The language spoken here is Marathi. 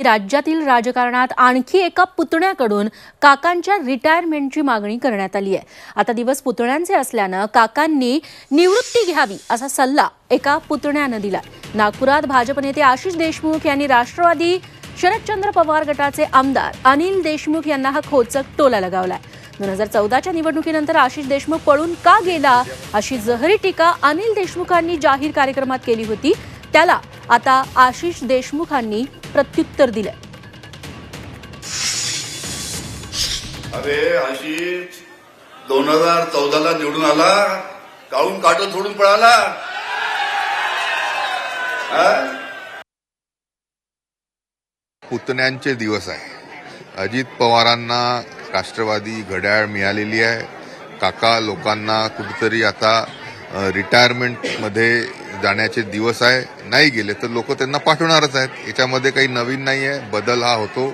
राज्यातील राजकारणात आणखी एका पुतण्याकडून काकांच्या रिटायरमेंटची मागणी करण्यात आली आहे. आता दिवस पुतण्यांचे असल्यानं काकांनी निवृत्ती घ्यावी असा सल्ला एका पुतण्यानं दिला. नागपुरात भाजप नेते आशिष देशमुख यांनी राष्ट्रवादी शरदचंद्र पवार गटाचे आमदार अनिल देशमुख यांना हा खोचक टोला लगावलाय. दोन हजार चौदाच्या निवडणुकीनंतर आशिष देशमुख पळून का गेला अशी जहरी टीका अनिल देशमुखांनी जाहीर कार्यक्रमात केली होती. त्याला आता आशिष देशमुखांनी प्रत्युत्तर दिलंय. अरे आशिष दोन हजार चौदाला निवडून आला काढून काटो सोडून पळाला? हा? पुतण्यांचे दिवस आहे. अजित पवारांना राष्ट्रवादी घड्याळ मिळालेली आहे. काका लोकांना कुठेतरी आता रिटायरमेंटमध्ये जाण्याचे दिवस आहे नाही गेले तर लोक त्यांना पाठवणारच आहेत. याच्यामध्ये काही नवीन नाही आहे बदल हा होतो.